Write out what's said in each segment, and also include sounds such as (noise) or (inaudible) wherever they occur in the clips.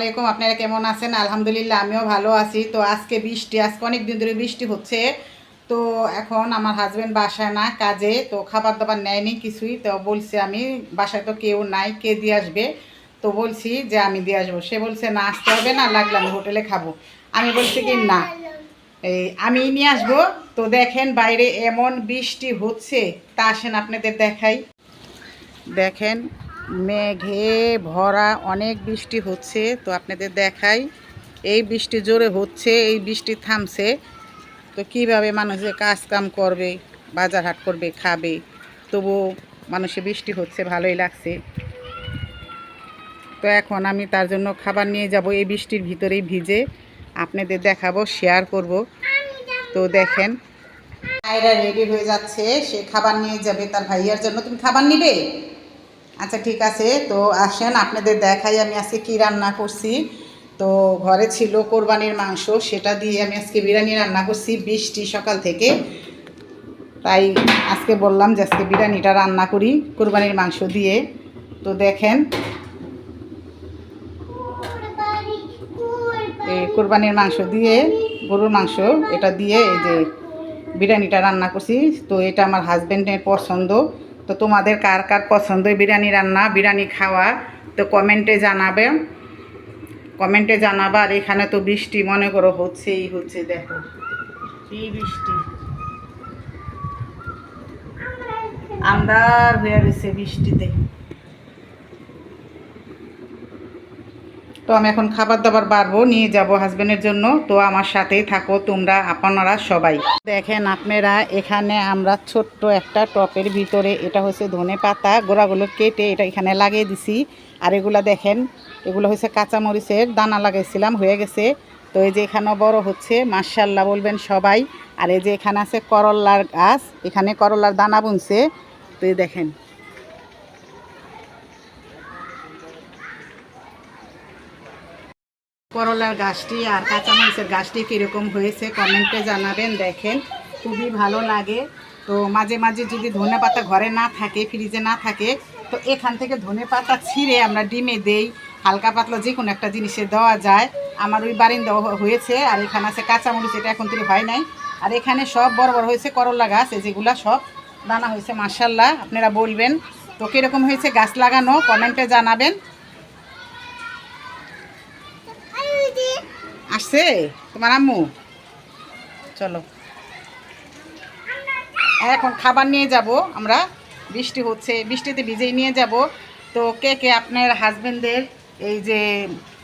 আসসালামাইকুম আপনারা কেমন আছেন? আলহামদুলিল্লাহ, আমিও ভালো আছি। তো আজকে বৃষ্টি, আজকে অনেক দিন ধরে বৃষ্টি হচ্ছে। তো এখন আমার হাজব্যান্ড বাসায় না, কাজে, তো খাবার দাবার নেয়নি কিছুই। তো বলছে আমি, বাসায় তো কেউ নাই, কে দিয়ে আসবে? তো বলছি যে আমি দিয়ে আসব। সে বলছে, না, আসতে হবে না, লাগলে আমি হোটেলে খাব। আমি বলছি কি, না। এই, আমি নিয়ে আসব। তো দেখেন বাইরে এমন বৃষ্টি হচ্ছে। তা আসেন আপনাদের দেখাই। দেখেন মেঘে ভরা অনেক বৃষ্টি হচ্ছে, তো আপনাদের দেখাই। এই বৃষ্টি জোরে হচ্ছে, এই বৃষ্টি থামছে। তো কীভাবে মানুষে কাজ কাম করবে, বাজার হাট করবে, খাবে তবু মানুষে বৃষ্টি হচ্ছে, ভালোই লাগছে। তো এখন আমি তার জন্য খাবার নিয়ে যাব, এই বৃষ্টির ভিতরেই ভিজে আপনাদের দেখাবো শেয়ার করব। তো দেখেন, ভাইরা রেডি হয়ে যাচ্ছে, সে খাবার নিয়ে যাবে তার ভাইয়ার জন্য। তুমি খাবার নিবে? আচ্ছা ঠিক আছে। তো আসেন আপনাদের দেখাই আমি আজকে কী রান্না করছি। তো ঘরে ছিল কোরবানির মাংস সেটা দিয়ে আমি আজকে বিরিয়ানি রান্না করছি বৃষ্টি সকাল থেকে। তাই আজকে বললাম যে আজকে বিরিয়ানিটা রান্না করি কোরবানির মাংস দিয়ে। তো দেখেন এই কোরবানির মাংস দিয়ে গরুর মাংস এটা দিয়ে এই যে বিরিয়ানিটা রান্না করছি। তো এটা আমার হাজব্যান্ডের পছন্দ। তো তোমাদের কার কার পছন্দ বিরিয়ানি রান্না, বিরিয়ানি খাওয়া, তো কমেন্টে জানাবে। কমেন্টে জানাবা, আর এখানে তো বৃষ্টি, মনে করো হচ্ছেই, হচ্ছে দেখো। কি বৃষ্টি। আন্দার হয়ে বৃষ্টিতে। তো আমি এখন খাবার দাবার বাড়বো, নিয়ে যাব হাজবেন্ডের জন্য। তো আমার সাথেই থাকো তোমরা, আপনারা সবাই। দেখেন আপনারা, এখানে আমরা ছোট্ট একটা টপের ভিতরে, এটা হচ্ছে ধনে পাতা, গোড়াগুলো কেটে এটা এখানে লাগিয়ে দিছি। আর এগুলা দেখেন, এগুলো হচ্ছে কাঁচামরিচের দানা লাগাইছিলাম, হয়ে গেছে। তো এই যে এখানেও বড় হচ্ছে মার্শাল্লাহ বলবেন সবাই। আর এই যে এখানে আছে করল্লার গাছ, এখানে করল্লার দানা বুনছে। তো দেখেন করলার গাছটি আর কাঁচামরিচের গাছটি কীরকম হয়েছে কমেন্টে জানাবেন, দেখেন। খুবই ভালো লাগে। তো মাঝে মাঝে যদি ধনে পাতা ঘরে না থাকে, ফ্রিজে না থাকে, তো এখান থেকে ধনে পাতা ছিঁড়ে আমরা ডিমে দেই। হালকা পাতলা যে কোনো একটা জিনিসে দেওয়া যায়। আমার ওই বারিন্দা হয়েছে, আর এখানে আছে কাঁচামরিচ, এটা এখন থেকে হয় নাই। আর এখানে সব বড় বড় হয়েছে করলা গাছ যেগুলা সব দানা হয়েছে মার্শাল্লাহ আপনারা বলবেন। তো কীরকম হয়েছে গাছ লাগানো, কমেন্টে জানাবেন। আসছে? তোমার আম্মু? চলো। এখন খাবার নিয়ে যাব আমরা। বৃষ্টি হচ্ছে, বৃষ্টিতে ভিজেই নিয়ে যাব। তো কে কে আপনার হাজবেন্ডের এই যে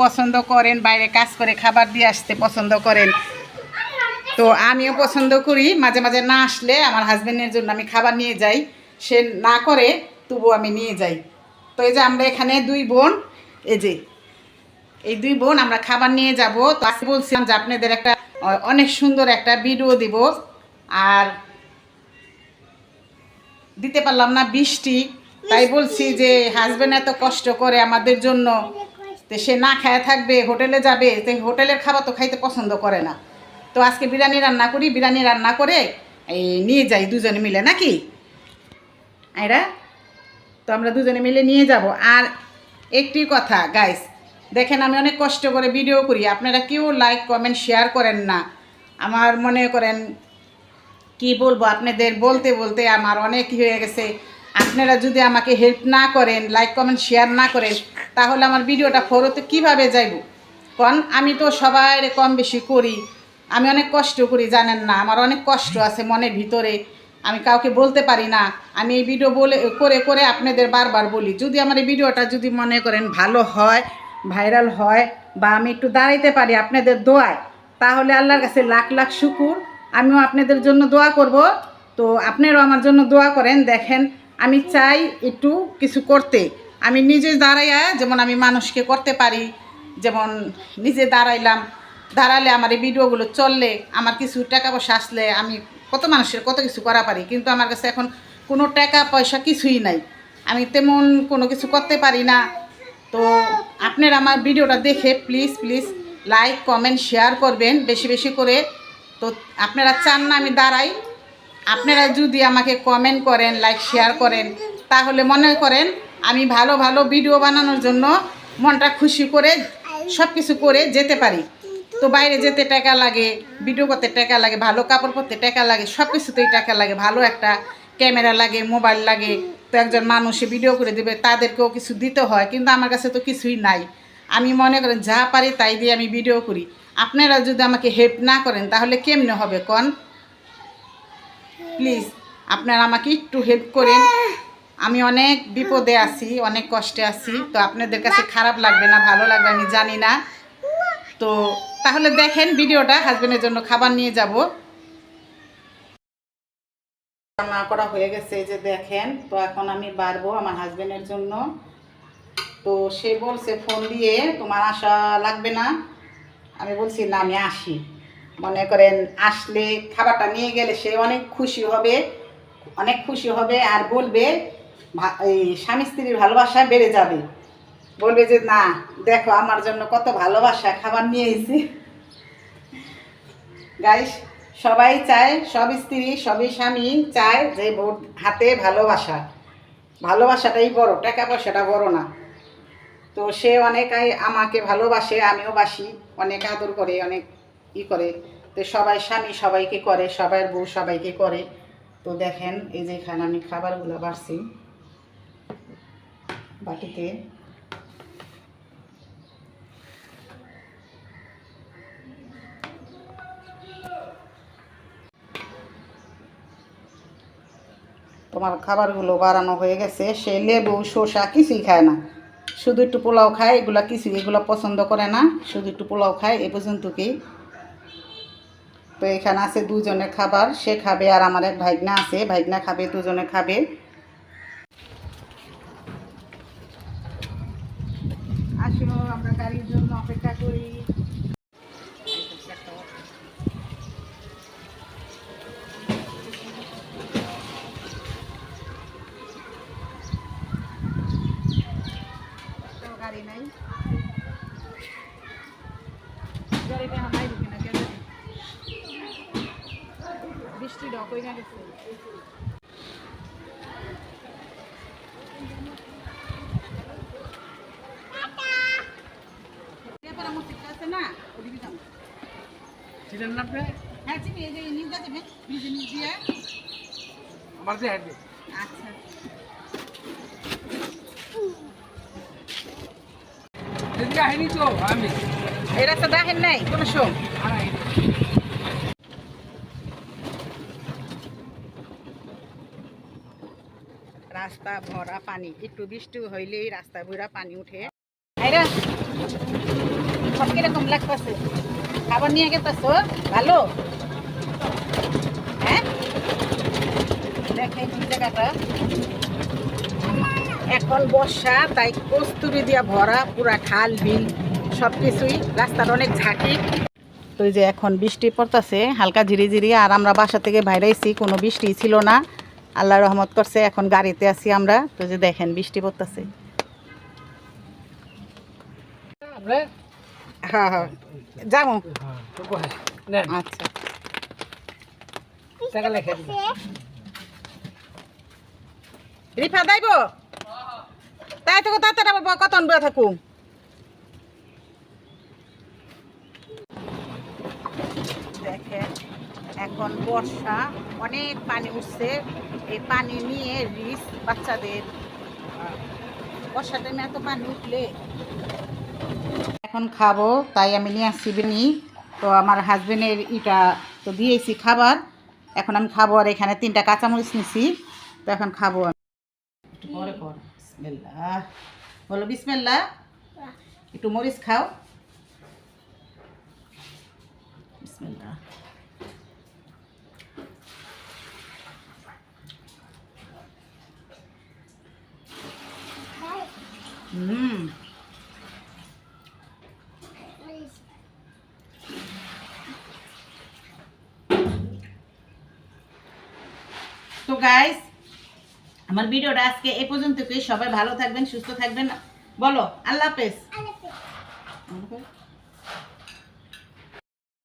পছন্দ করেন, বাইরে কাজ করে খাবার দিয়ে আসতে পছন্দ করেন, তো আমিও পছন্দ করি। মাঝে মাঝে না আসলে আমার হাজবেন্ডের জন্য আমি খাবার নিয়ে যাই। সে না করে তবু আমি নিয়ে যাই। তো এই যে আমরা এখানে দুই বোন, এই যে এই দুই বোন আমরা খাবার নিয়ে যাব। তো আজকে বলছিলাম যে আপনাদের একটা অনেক সুন্দর একটা ভিডিও দিব। আর দিতে পারলাম না বৃষ্টি। তাই বলছি যে হাজব্যান্ড এত কষ্ট করে আমাদের জন্য তো সে না খায় থাকবে হোটেলে যাবে। তো হোটেলের খাবার তো খাইতে পছন্দ করে না। তো আজকে বিরিয়ানি রান্না করি বিরিয়ানি রান্না করে এই নিয়ে যাই দুজনে মিলে নাকি? এরা তো আমরা দুজনে মিলে নিয়ে যাব। আর একটি কথা গাইস দেখেন, আমি অনেক কষ্ট করে ভিডিও করি। আপনারা কেউ লাইক কমেন্ট শেয়ার করেন না। আমার মনে করেন, কি বলব, আপনাদের বলতে বলতে আমার অনেক হয়ে গেছে। আপনারা যদি আমাকে হেল্প না করেন লাইক কমেন্ট শেয়ার না করেন, তাহলে আমার ভিডিওটা ফরতে কীভাবে যাইব? কারণ আমি তো সবাই কম বেশি করি। আমি অনেক কষ্ট করি, জানেন না। আমার অনেক কষ্ট আছে মনের ভিতরে। আমি কাউকে বলতে পারি না। আমি এই ভিডিও বলে, করে করে আপনাদের বারবার বলি, যদি আমার এই ভিডিওটা যদি মনে করেন ভালো হয় ভাইরাল হয় বা আমি একটু দাঁড়াইতে পারি আপনাদের দোয়ায়, তাহলে আল্লাহর কাছে লাখ লাখ শুকুর। আমিও আপনাদের জন্য দোয়া করব। তো আপনারাও আমার জন্য দোয়া করেন, দেখেন আমি চাই একটু কিছু করতে। আমি নিজে দাঁড়াইয়া যেমন আমি মানুষকে করতে পারি, যেমন নিজে দাঁড়াইলাম, দাঁড়ালে আমার এই ভিডিওগুলো চললে, আমার কিছু টাকা পয়সা আসলে আমি কত মানুষের কত কিছু করা পারি, কিন্তু আমার কাছে এখন কোনো টাকা পয়সা কিছুই নাই। আমি তেমন কোনো কিছু করতে পারি না। তো আপনারা আমার ভিডিওটা দেখে please please like comment share করবেন বেশি বেশি করে। তো আপনারা চান না আমি দাঁড়াই। আপনারা যদি আমাকে কমেন্ট করেন লাইক শেয়ার করেন, তাহলে মনে করেন আমি ভালো ভালো ভিডিও বানানোর জন্য মনটা খুশি করে সব কিছু করে যেতে পারি। তো বাইরে যেতে টাকা লাগে ভিডিও করতে টাকা লাগে, ভালো কাপড় পরতে টাকা লাগে সব কিছুতেই টাকা লাগে, ভালো একটা ক্যামেরা লাগে মোবাইল লাগে। তো একজন মানুষে ভিডিও করে দেবে, তাদেরকেও কিছু দিতে হয়, কিন্তু আমার কাছে তো কিছুই নাই। আমি মনে করেন যা পারি তাই দিয়ে আমি ভিডিও করি। আপনারা যদি আমাকে হেল্প না করেন, তাহলে কেমনে হবে কন? প্লিজ আপনারা আমাকে একটু হেল্প করেন। আমি অনেক বিপদে আছি, অনেক কষ্টে আছি, তো আপনাদের কাছে খারাপ লাগবে না, ভালো লাগবে, আমি জানি না। তো তাহলে দেখেন ভিডিওটা হাজব্যান্ডের জন্য খাবার নিয়ে যাব। রান্না করা হয়ে গেছে যে দেখেন। তো এখন আমি বাড়বো আমার হাজবেন্ডের জন্য। তো সে বলছে, ফোন দিয়ে তোমার আশা লাগবে না? আমি বলছি, না, আমি আসি। মনে করেন, আসলে খাবারটা নিয়ে গেলে সে অনেক খুশি হবে, অনেক খুশি হবে আর বলবে এই স্বামী স্ত্রীর ভালোবাসা বেড়ে যাবে। বলবে যে, না, দেখো, আমার জন্য কত ভালোবাসা খাবার নিয়ে এসে গাইস (laughs) সবাই চায়, সব স্ত্রী, সবই স্বামী চায় যে বোর হাতে ভালোবাসা। ভালোবাসাটাই বড়, টাকা পয়সাটা বড় না। তো সে অনেক আমাকে ভালোবাসে, আমিও বাসি, অনেক আদর করে, অনেক ই করে। তো সবাই স্বামী সবাইকে করে, সবাই বউ সবাইকে করে। তো দেখেন, এই যে এখানে আমি খাবারগুলো বাড়ছি। বাটিতে তোমার খাবারগুলো বাড়ানো হয়ে গেছে। সে লেবু, শসা কিছুই খায় না। শুধু একটু পোলাও খায়, এগুলা কিছু এগুলো পছন্দ করে না। শুধু একটু পোলাও খায়, এ পর্যন্তকেই তো এখানে আছে দুজনের খাবার, সে খাবে আর আমার এক ভাইগনা আছে, ভাইগনা খাবে, দুজনে খাবে। আসো আমরা গাড়ির জন্য অপেক্ষা করি তো গাড়ি নাই গাড়িটা আমার নাই ঢুকে না কেন জানি? না গেছে আছে না আপনি হ্যাঁ চিনি এই যে নিজ যাবে ব্রিজে নিচ দিয়ে আমার যে আচ্ছা এদিকে আইনি তো আমি এই রাস্তা দেখেন নাই, কোনো শো আর আইনি রাস্তা ভরা পানি, একটু বৃষ্টি হইলেই রাস্তা ভরা পানি উঠে। আইরা লাগতেছে? খাবার নিয়ে গেতেছ? ভালো? হ্যাঁ? এখন বর্ষা, তাই কস্তুরি দিয়া ভরা, পুরা খাল, বিল সব কিছুই রাস্তার অনেক ঝাঁকি। তো যে এখন বৃষ্টি পড়তেছে, হালকা ঝিরি ঝিরি আর আমরা বাসা থেকে বাইরেছি কোনো বৃষ্টি ছিল না। আল্লাহ রহমত করছে এখন গাড়িতে আছি আমরা। তো যে দেখেন বৃষ্টি পড়তেছে। হ্যাঁ হ্যাঁ। যাব। হ্যাঁ আচ্ছা। টাকা লেখা দিন রিফা দাইব তাই তো তাড়াতাড়ি আবার কতন বয়ে থাকুম দেখেন এখন বর্ষা অনেক পানি উঠছে। এই পানি নিয়ে রিস বাচ্চাদের। বর্ষা টাইমে এত পানি উঠলে। এখন খাব, তাই আমি নিয়ে আসছি বিনি তো আমার হাজবেন্ডের ইটা তো দিয়েছি খাবার। এখন আমি খাব আর এখানে তিনটা কাঁচামরিচ নিছি। তো এখন খাব একটু পরে কর। বিসমিল্লাহ। বলো বিসমিল্লাহ। একটু মরিচ খাও। বিসমিল্লাহ। হুম তো গাইস আমার ভিডিওটা আজকে এ পর্যন্তই। সবাই ভালো থাকবেন, সুস্থ থাকবেন। বলো, আল্লাহ হাফেজ।